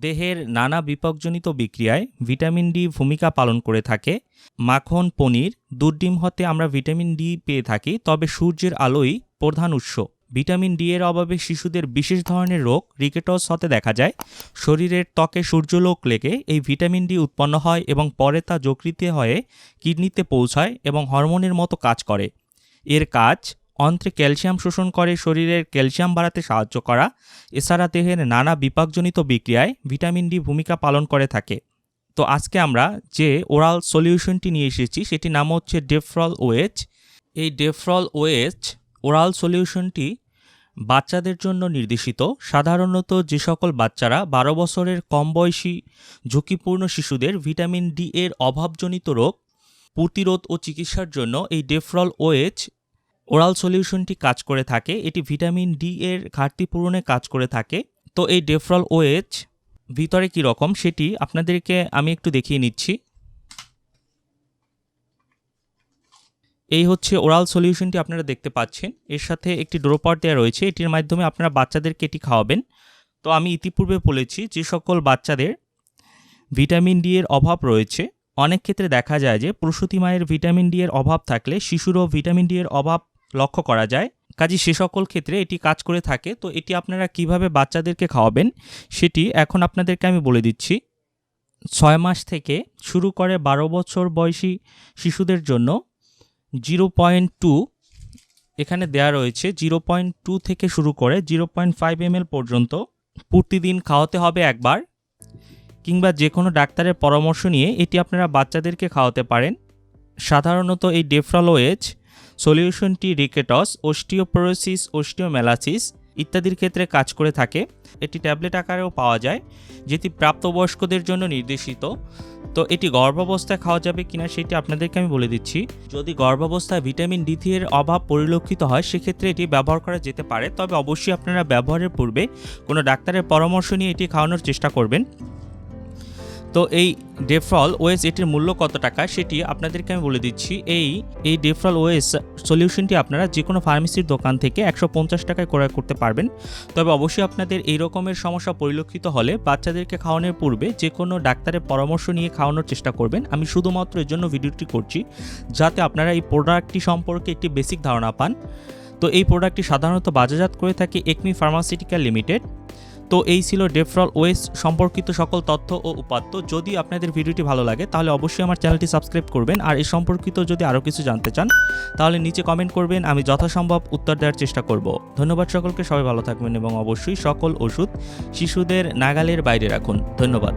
দেহের নানা বিপজ্জনিত বিক্রিয়ায় ভিটামিন ডি ভূমিকা পালন করে থাকে। মাখন, পনির, দুধ ডিম হতে আমরা ভিটামিন ডি পেয়ে থাকি, তবে সূর্যের আলোই প্রধান উৎস। ভিটামিন ডি এর অভাবে শিশুদের বিশেষ ধরনের রোগ রিকেটস হতে দেখা যায়। শরীরের ত্বকে সূর্যলোক লেগে এই ভিটামিন ডি উৎপন্ন হয় এবং পরে তা যকৃতে হয়ে কিডনিতে পৌঁছায় এবং হরমোনের মতো কাজ করে। এর কাজ অন্ত্রে ক্যালসিয়াম শোষণ করে শরীরের ক্যালসিয়াম বাড়াতে সাহায্য করা। এছাড়া দেহের নানা বিপাকজনিত বিক্রিয়ায় ভিটামিন ডি ভূমিকা পালন করে থাকে। তো আজকে আমরা যে ওরাল সলিউশনটি নিয়ে এসেছি, সেটির নাম হচ্ছে ডেফ্রল ওএচ এই ডেফ্রল ওএচ ওরাল সলিউশনটি বাচ্চাদের জন্য নির্দেশিত। সাধারণত যে সকল বাচ্চারা বারো বছরের কম বয়সী ঝুঁকিপূর্ণ শিশুদের ভিটামিন ডি এর অভাবজনিত রোগ প্রতিরোধ ও চিকিৎসার জন্য এই ডেফ্রল ওএচ ওরাল সলিউশনটি কাজ করে থাকে, এটি ভিটামিন ডি এর ঘাটতি পূরণে কাজ করে থাকে। তো এই ডেফরল ওএচ ভিতরে কী রকম সেটি আপনাদেরকে আমি একটু দেখিয়ে নিচ্ছি। এই হচ্ছে ওরাল সলিউশনটি আপনারা দেখতে পাচ্ছেন। এর সাথে একটি ড্রোপার দেওয়া রয়েছে, এটির মাধ্যমে আপনারা বাচ্চাদেরকে এটি খাওয়াবেন। তো আমি ইতিপূর্বে বলেছি, যে সকল বাচ্চাদের ভিটামিন ডি এর অভাব রয়েছে। অনেক ক্ষেত্রে দেখা যায় যে প্রসূতি মায়ের ভিটামিন ডি এর অভাব থাকলে শিশুরও ভিটামিন ডি এর অভাব লক্ষ্য করা যায়। কাজে সে সকল ক্ষেত্রে এটি কাজ করে থাকে। তো এটি আপনারা কীভাবে বাচ্চাদেরকে খাওয়াবেন সেটি এখন আপনাদেরকে আমি বলে দিচ্ছি। ছয় মাস থেকে শুরু করে বারো বছর বয়সী শিশুদের জন্য জিরো পয়েন্ট টু এখানে দেয়া রয়েছে। জিরো পয়েন্ট টু থেকে শুরু করে জিরো পয়েন্ট ফাইভ এম পর্যন্ত প্রতিদিন খাওয়াতে হবে একবার কিংবা যে কোনো ডাক্তারের পরামর্শ নিয়ে এটি আপনারা বাচ্চাদেরকে খাওয়াতে পারেন। সাধারণত এই ডেফ্রালোয়েজ সলিউশনটি রিকেটস, ওস্টিওপোরোসিস ওস্টিওমেলাসিস ইত্যাদির ক্ষেত্রে কাজ করে থাকে। এটি ট্যাবলেট আকারেও পাওয়া যায়, যেটি প্রাপ্তবয়স্কদের জন্য নির্দেশিত। তো এটি গর্ভাবস্থায় খাওয়া যাবে কিনা সেটি আপনাদেরকে আমি বলে দিচ্ছি। যদি গর্ভাবস্থায় ভিটামিন ডি এর অভাব পরিলক্ষিত হয়, সেক্ষেত্রে এটি ব্যবহার করা যেতে পারে। তবে অবশ্যই আপনারা ব্যবহারের পূর্বে কোনো ডাক্তারের পরামর্শ নিয়ে এটি খাওয়ানোর চেষ্টা করবেন। তো এই ডেফ্রল ওএস এটির মূল্য কত টাকা সেটি আপনাদেরকে আমি বলে দিচ্ছি। এই এই ডেফ্রল ওএস সলিউশনটি আপনারা যে কোনো ফার্মেসির দোকান থেকে একশো পঞ্চাশ টাকায় ক্রয় করতে পারবেন। তবে অবশ্যই আপনাদের এই রকমের সমস্যা পরিলক্ষিত হলে বাচ্চাদেরকে খাওয়ানোর পূর্বে যে কোনো ডাক্তারের পরামর্শ নিয়ে খাওয়ানোর চেষ্টা করবেন। আমি শুধুমাত্র এর জন্য ভিডিওটি করছি যাতে আপনারা এই প্রোডাক্টটি সম্পর্কে একটি বেসিক ধারণা পান। তো এই প্রোডাক্টটি সাধারণত বাজারজাত করে থাকে একমি ফার্মাসিউটিক্যাল লিমিটেড তো এই ছিল ডেফ্রল ওয়েস সম্পর্কিত সকল তথ্য ও উপাত্ত। যদি আপনাদের ভিডিওটি ভালো লাগে, তাহলে অবশ্যই আমার চ্যানেলটি সাবস্ক্রাইব করবেন। আর এই সম্পর্কিত যদি আরও কিছু জানতে চান, তাহলে নিচে কমেন্ট করবেন, আমি যথাসম্ভব উত্তর দেওয়ার চেষ্টা করব। ধন্যবাদ সকলকে, সবাই ভালো থাকবেন এবং অবশ্যই সকল ওষুধ শিশুদের নাগালের বাইরে রাখুন। ধন্যবাদ।